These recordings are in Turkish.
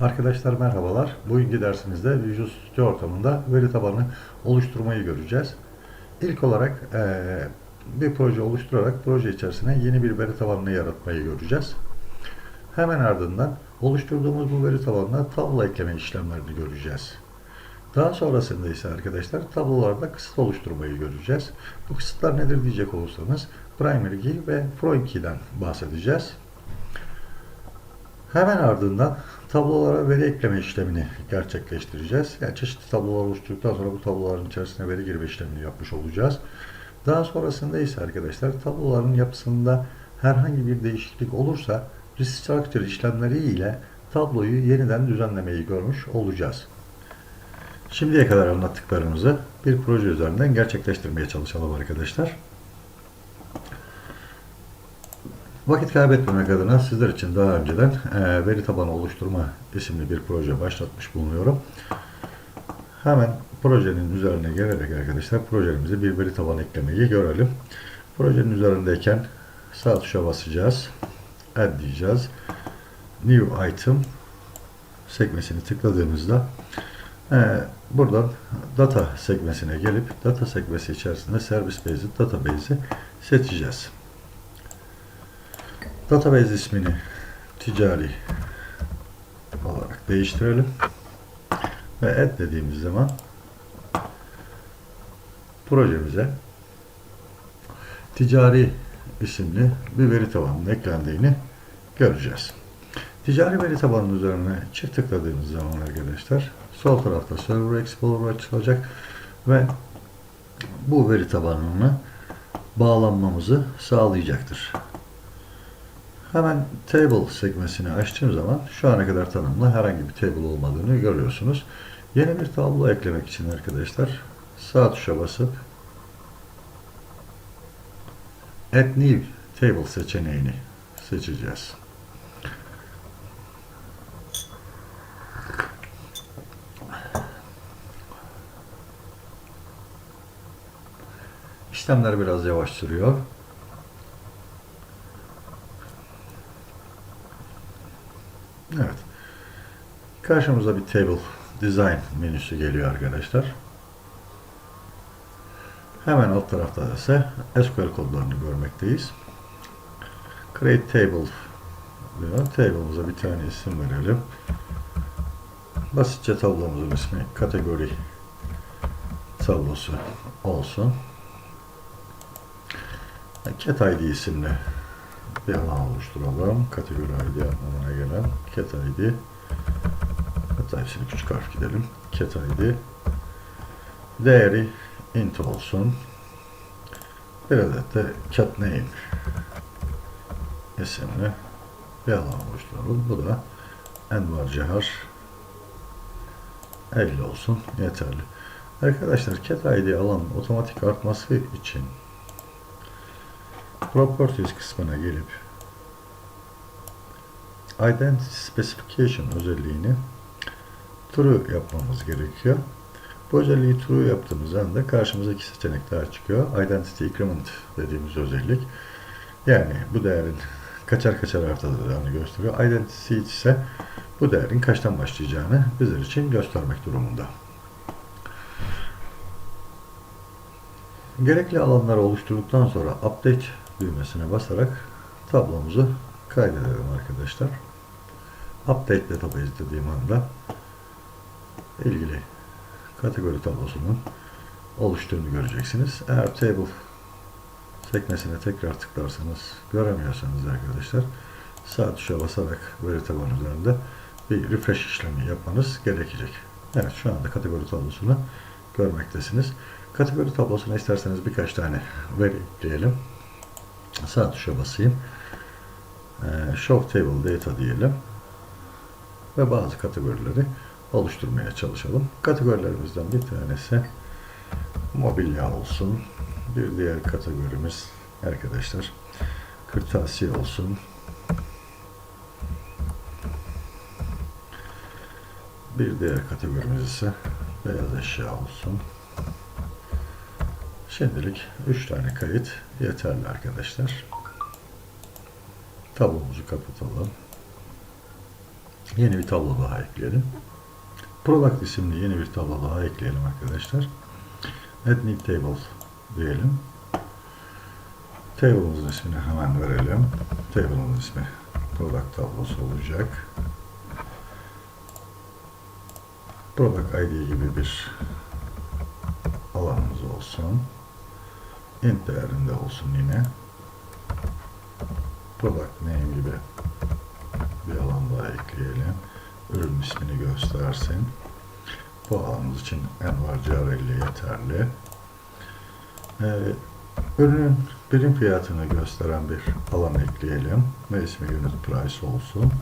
Arkadaşlar merhabalar. Bugünkü dersimizde Visual Studio ortamında veri tabanı oluşturmayı göreceğiz. İlk olarak eee, bir proje oluşturarak proje içerisine yeni bir veri tabanını yaratmayı göreceğiz. Hemen ardından oluşturduğumuz bu veri tabanına tablo ekleme işlemlerini göreceğiz. Daha sonrasında ise arkadaşlar tablolarda kısıt oluşturmayı göreceğiz. Bu kısıtlar nedir diyecek olursanız primary key ve foreign key'den bahsedeceğiz. Hemen ardından tablolara veri ekleme işlemini gerçekleştireceğiz. Yani çeşitli tablolar oluşturduktan sonra bu tabloların içerisine veri girme işlemini yapmış olacağız. Daha sonrasında ise arkadaşlar tabloların yapısında herhangi bir değişiklik olursa restructure işlemleri ile tabloyu yeniden düzenlemeyi görmüş olacağız. Şimdiye kadar anlattıklarımızı bir proje üzerinden gerçekleştirmeye çalışalım arkadaşlar. Vakit kaybetmemek adına sizler için daha önceden e, veri tabanı oluşturma isimli bir proje başlatmış bulunuyorum. Hemen projenin üzerine gelerek arkadaşlar projemize bir veri tabanı eklemeyi görelim. Projenin üzerindeyken sağ tuşa basacağız. Add diyeceğiz. New item sekmesini tıkladığımızda e, buradan data sekmesine gelip data sekmesi içerisinde service based database'i seçeceğiz. Database ismini ticari olarak değiştirelim. Ve add dediğimiz zaman projemize ticari isimli bir veri tabanının eklendiğini göreceğiz. Ticari veri tabanının üzerine çift tıkladığımız zaman arkadaşlar sol tarafta Server Explorer açılacak ve bu veri tabanına bağlanmamızı sağlayacaktır. Hemen table sekmesini açtığım zaman şu ana kadar tanımlı herhangi bir table olmadığını görüyorsunuz. Yeni bir tablo eklemek için arkadaşlar sağ tuşa basıp Add New Table seçeneğini seçeceğiz. İşlemler biraz yavaş sürüyor. Evet. Karşımıza bir table design menüsü geliyor arkadaşlar. Hemen alt tarafta ise SQL kodlarını görmekteyiz. Create table diyor. Table'ımıza bir tane isim verelim. Basitçe tablomuzun ismi kategori tablosu olsun. Cat ID isimli bir alan oluşturalım. Kategori ID anlamına gelen cat ID hatta hepsini küçük harf gidelim. Cat ID değeri int olsun. Bir adet de cat name isimli bir alan oluşturalım. Bu da Envar Cehar 50 olsun. Yeterli. Arkadaşlar cat ID alanın otomatik artması için Properties kısmına gelip Identity Specification özelliğini true yapmamız gerekiyor. Bu özelliği true yaptığımız anda karşımıza iki seçenek daha çıkıyor. Identity Increment dediğimiz özellik. Yani bu değerin kaçar kaçar artacağını gösteriyor. Identity ise bu değerin kaçtan başlayacağını bizler için göstermek durumunda. Gerekli alanları oluşturduktan sonra Update düğmesine basarak tablomuzu kaydedelim arkadaşlar. Update database dediğim anda ilgili kategori tablosunun oluştuğunu göreceksiniz. Eğer table sekmesine tekrar tıklarsanız göremiyorsanız arkadaşlar sağ tuşa basarak veri tabanı üzerinde bir refresh işlemi yapmanız gerekecek. Evet şu anda kategori tablosunu görmektesiniz. Kategori tablosuna isterseniz birkaç tane veri ekleyelim. Sağ tuşa basayım. Ee, Show Table Data diyelim. Ve bazı kategorileri oluşturmaya çalışalım. Kategorilerimizden bir tanesi mobilya olsun. Bir diğer kategorimiz arkadaşlar kırtasiye olsun. Bir diğer kategorimiz ise beyaz eşya olsun. Şimdilik 3 tane kayıt yeterli arkadaşlar. Tablomuzu kapatalım. Yeni bir tablo daha ekleyelim. Product isimli yeni bir tablo daha ekleyelim arkadaşlar. Add new table diyelim. Table'ımızın ismini hemen verelim. Table'ımızın ismi product tablosu olacak. Product ID gibi bir alanımız olsun. İnt değerinde olsun yine. Product name gibi bir alan daha ekleyelim. Ürün ismini göstersin. Bu alanımız için envar.jrl yeterli. Ee, ürünün birim fiyatını gösteren bir alan ekleyelim ve ismi unit price olsun.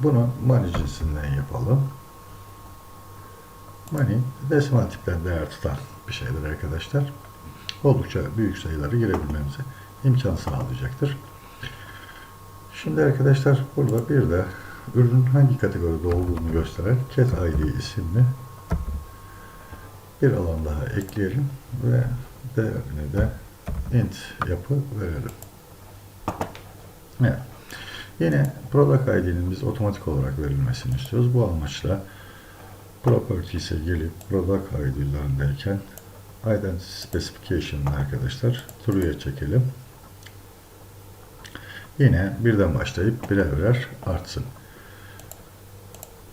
Bunu money yapalım. Money desimal tipten değer tutan bir şeydir arkadaşlar. Oldukça büyük sayıları girebilmemize imkan sağlayacaktır. Şimdi arkadaşlar burada bir de ürünün hangi kategoride olduğunu gösteren cat id isimli bir alan daha ekleyelim ve değerini de int yapı verelim. Evet. Yine product id'nin biz otomatik olarak verilmesini istiyoruz. Bu amaçla properties'e gelip product id üzerindeyken identity specification arkadaşlar true'ya çekelim. Yine birden başlayıp birer birer artsın.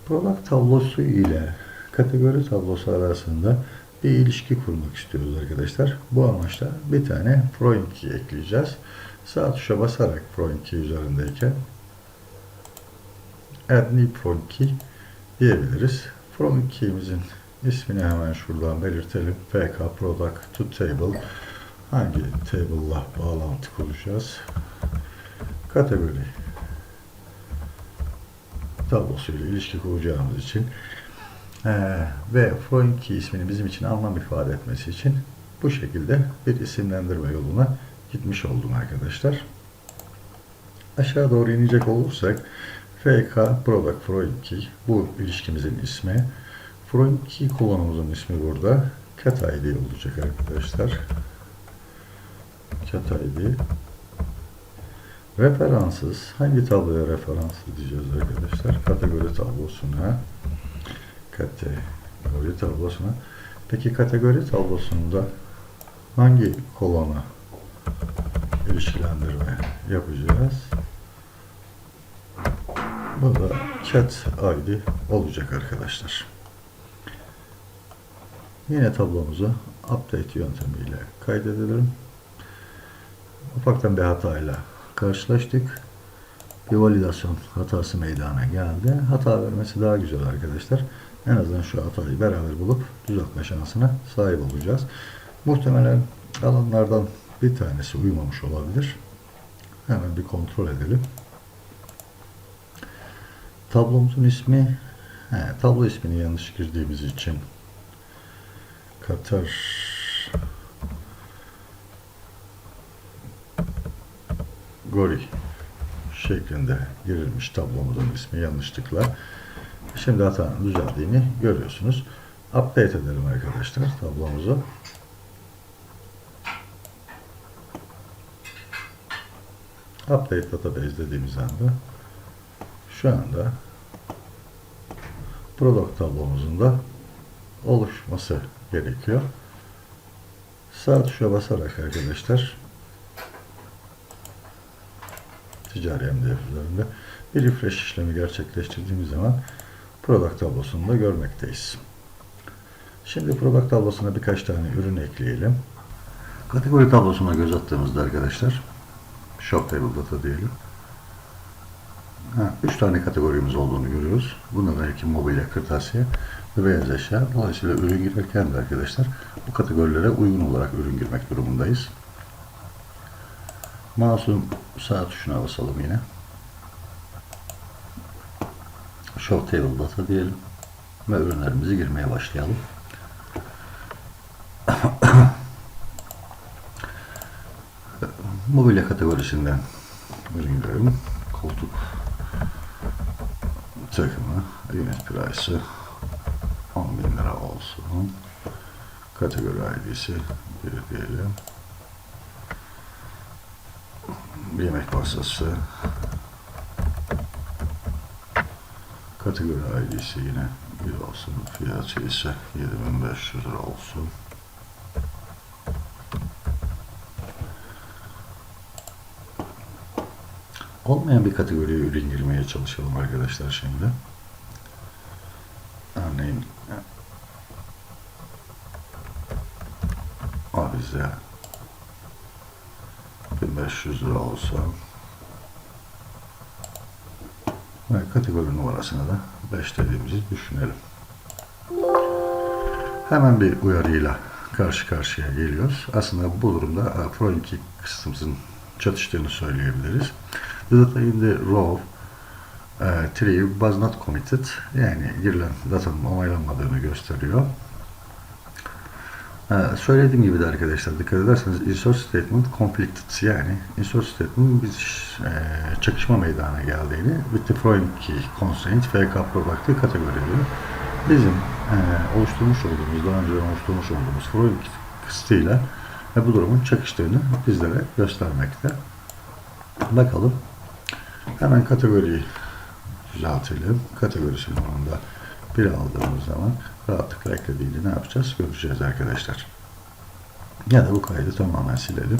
Product tablosu ile kategori tablosu arasında bir ilişki kurmak istiyoruz arkadaşlar. Bu amaçla bir tane key ekleyeceğiz. Sağ tuşa basarak key üzerindeyken add new key diyebiliriz. Foreign key'imizin ismini hemen şuradan belirtelim. fk product to table hangi table'la bağlantı kuracağız? Kategori tablosuyla ilişki kuracağımız için ee, ve foreign key ismini bizim için anlam ifade etmesi için bu şekilde bir isimlendirme yoluna gitmiş oldum arkadaşlar. Aşağı doğru inecek olursak FK Product Foreign Key bu ilişkimizin ismi. Foreign Key kullanımımızın ismi burada. Cat ID olacak arkadaşlar. Cat ID Referansız hangi tabloya referans edeceğiz arkadaşlar? Kategori tablosuna kategori tablosuna peki kategori tablosunda hangi kolona ilişkilendirme yapacağız? Da cat ID olacak arkadaşlar. Yine tablomuzu update yöntemiyle kaydedelim. Ufaktan bir hatayla karşılaştık. Bir validasyon hatası meydana geldi. Hata vermesi daha güzel arkadaşlar. En azından şu hatayı beraber bulup düzeltme şansına sahip olacağız. Muhtemelen alanlardan bir tanesi uymamış olabilir. Hemen bir kontrol edelim. Tablomuzun ismi he, tablo ismini yanlış girdiğimiz için Katar Gori şeklinde girilmiş tablomuzun ismi yanlışlıkla. Şimdi hatanın düzeldiğini görüyorsunuz. Update edelim arkadaşlar tablomuzu. Update database dediğimiz anda şu anda product tablomuzun da oluşması gerekiyor. Sağ tuşa basarak arkadaşlar ticari emniyet üzerinde bir refresh işlemi gerçekleştirdiğimiz zaman product tablosunu da görmekteyiz. Şimdi product tablosuna birkaç tane ürün ekleyelim. Kategori tablosuna göz attığımızda arkadaşlar shop table data diyelim. Ha, üç tane kategorimiz olduğunu görüyoruz. Bunlardan iki mobilya, kırtasiye ve beyaz eşya. Dolayısıyla ürün girerken de arkadaşlar bu kategorilere uygun olarak ürün girmek durumundayız. Mouse'un sağ tuşuna basalım yine. Show Table Data diyelim. Ve ürünlerimizi girmeye başlayalım. Mobilya kategorisinden ürün girelim. Koltuk takımı, unit price'ı 10 bin lira olsun. Kategori ID'si bir diyelim. yemek masası Kategori ID'si yine bir olsun. Fiyatı ise 7500 lira olsun. Olmayan bir kategoriye ürün girmeye çalışalım arkadaşlar şimdi. Örneğin avize 1500 lira olsa ve kategori numarasına da 5 dediğimizi düşünelim. Hemen bir uyarıyla karşı karşıya geliyoruz. Aslında bu durumda e, Freund'ki kısmımızın çatıştığını söyleyebiliriz. Data in the row e, tree was not committed. Yani girilen datanın onaylanmadığını gösteriyor. Ee, söylediğim gibi de arkadaşlar dikkat ederseniz insert statement conflicted yani insert statement bir e, çakışma meydana geldiğini with the following key constraint FK product'ı kategori ediyor. Bizim e, oluşturmuş olduğumuz, daha önce oluşturmuş olduğumuz following kısıtıyla ve bu durumun çakıştığını bizlere göstermekte. Bakalım. Hemen kategoriyi düzeltelim. Kategorisinin sonunda bir aldığımız zaman rahatlıkla eklediğini ne yapacağız göreceğiz arkadaşlar. Ya da bu kaydı tamamen silelim.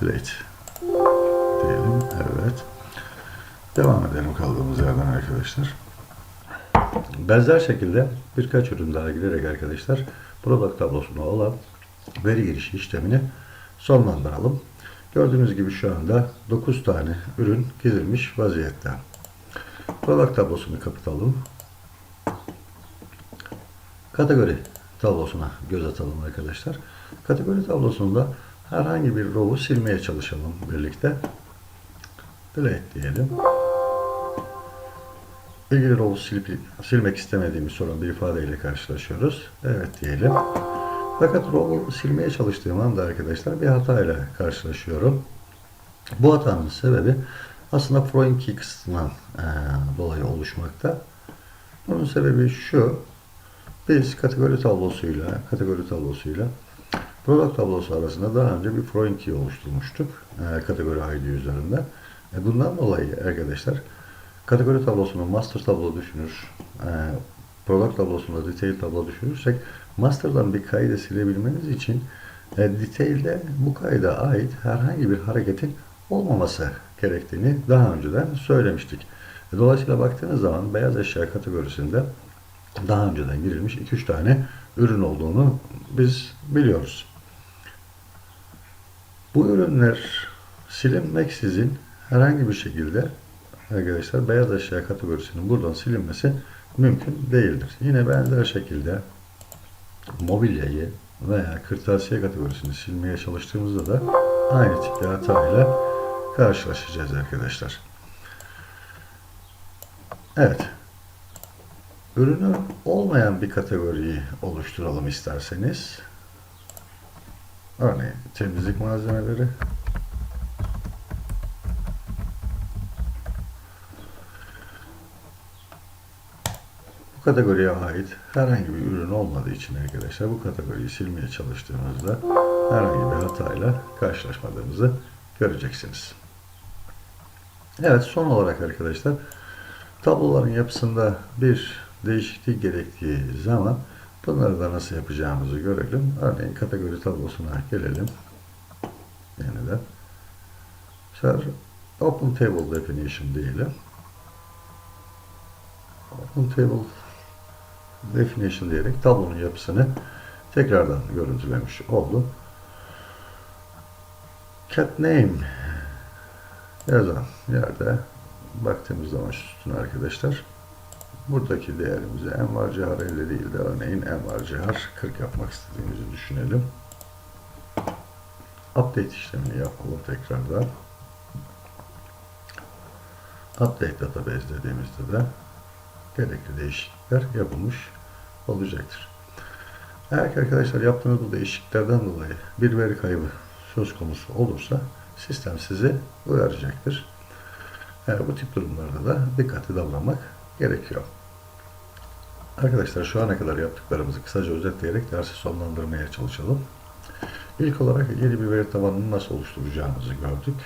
Delete diyelim. Evet. Devam edelim kaldığımız yerden arkadaşlar. Benzer şekilde birkaç ürün daha girerek arkadaşlar product tablosuna olan veri girişi işlemini sonlandıralım. Gördüğünüz gibi şu anda 9 tane ürün gizilmiş vaziyette. Product tablosunu kapatalım. Kategori tablosuna göz atalım arkadaşlar. Kategori tablosunda herhangi bir row'u silmeye çalışalım birlikte. Delete diyelim. İlgili row'u silmek istemediğimiz sorun bir ifadeyle karşılaşıyoruz. Evet diyelim. Fakat row'u silmeye çalıştığım anda arkadaşlar bir hatayla karşılaşıyorum. Bu hatanın sebebi aslında Freud key kısıtından e, dolayı oluşmakta. Bunun sebebi şu. Biz kategori tablosuyla, kategori tablosuyla product tablosu arasında daha önce bir key oluşturmuştuk. E, kategori ID üzerinde. E, bundan dolayı arkadaşlar kategori tablosunu master tablo düşünür, e, product tablosunda detail tablo düşünürsek master'dan bir kaydı silebilmeniz için e, detail'de bu kayda ait herhangi bir hareketin olmaması gerektiğini daha önceden söylemiştik. E, Dolayısıyla baktığınız zaman beyaz eşya kategorisinde daha önceden girilmiş 2-3 tane ürün olduğunu biz biliyoruz. Bu ürünler silinmeksizin herhangi bir şekilde arkadaşlar beyaz eşya kategorisinin buradan silinmesi mümkün değildir. Yine benzer şekilde mobilyayı veya kırtasiye kategorisini silmeye çalıştığımızda da aynı tip bir hatayla karşılaşacağız arkadaşlar. Evet. Ürünü olmayan bir kategoriyi oluşturalım isterseniz. Örneğin temizlik malzemeleri. Bu kategoriye ait herhangi bir ürün olmadığı için arkadaşlar bu kategoriyi silmeye çalıştığımızda herhangi bir hatayla karşılaşmadığımızı göreceksiniz. Evet son olarak arkadaşlar tabloların yapısında bir değişiklik gerektiği zaman bunları da nasıl yapacağımızı görelim. Örneğin kategori tablosuna gelelim. Yeniden. Mesela Open Table Definition diyelim. Open Table Definition diyerek tablonun yapısını tekrardan görüntülemiş oldum. Cat Name yazan yerde baktığımız zaman şu sütun arkadaşlar buradaki değerimizi en var cihar 50 değil de örneğin en var cihar 40 yapmak istediğimizi düşünelim. Update işlemini yapalım tekrardan. Update database dediğimizde de gerekli değişiklikler yapılmış olacaktır. Eğer ki arkadaşlar yaptığınız bu değişikliklerden dolayı bir veri kaybı söz konusu olursa sistem sizi uyaracaktır. Yani bu tip durumlarda da dikkatli davranmak gerekiyor. Arkadaşlar şu ana kadar yaptıklarımızı kısaca özetleyerek dersi sonlandırmaya çalışalım. İlk olarak yeni bir veri tabanını nasıl oluşturacağımızı gördük.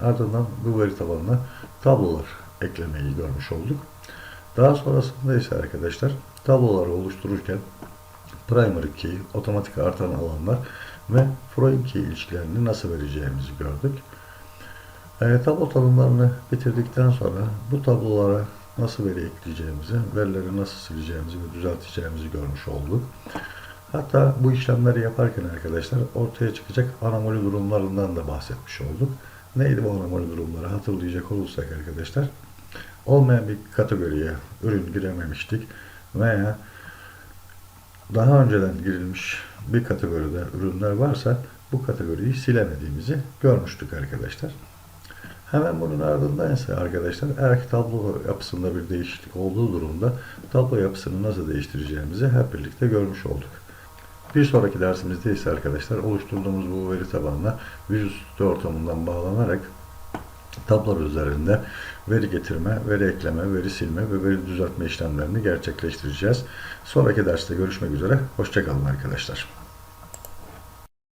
Ardından bu veri tabanına tablolar eklemeyi görmüş olduk. Daha sonrasında ise arkadaşlar tabloları oluştururken primary key, otomatik artan alanlar ve foreign key ilişkilerini nasıl vereceğimizi gördük. E, tablo tanımlarını bitirdikten sonra bu tablolara nasıl veri ekleyeceğimizi, verileri nasıl sileceğimizi ve düzelteceğimizi görmüş olduk. Hatta bu işlemleri yaparken arkadaşlar ortaya çıkacak anomali durumlarından da bahsetmiş olduk. Neydi bu anomali durumları hatırlayacak olursak arkadaşlar. Olmayan bir kategoriye ürün girememiştik veya daha önceden girilmiş bir kategoride ürünler varsa bu kategoriyi silemediğimizi görmüştük arkadaşlar. Hemen bunun ardından ise arkadaşlar eğer tablo yapısında bir değişiklik olduğu durumda tablo yapısını nasıl değiştireceğimizi hep birlikte görmüş olduk. Bir sonraki dersimizde ise arkadaşlar oluşturduğumuz bu veri tabanına Visual ortamından bağlanarak tablolar üzerinde veri getirme, veri ekleme, veri silme ve veri düzeltme işlemlerini gerçekleştireceğiz. Sonraki derste görüşmek üzere. Hoşçakalın arkadaşlar.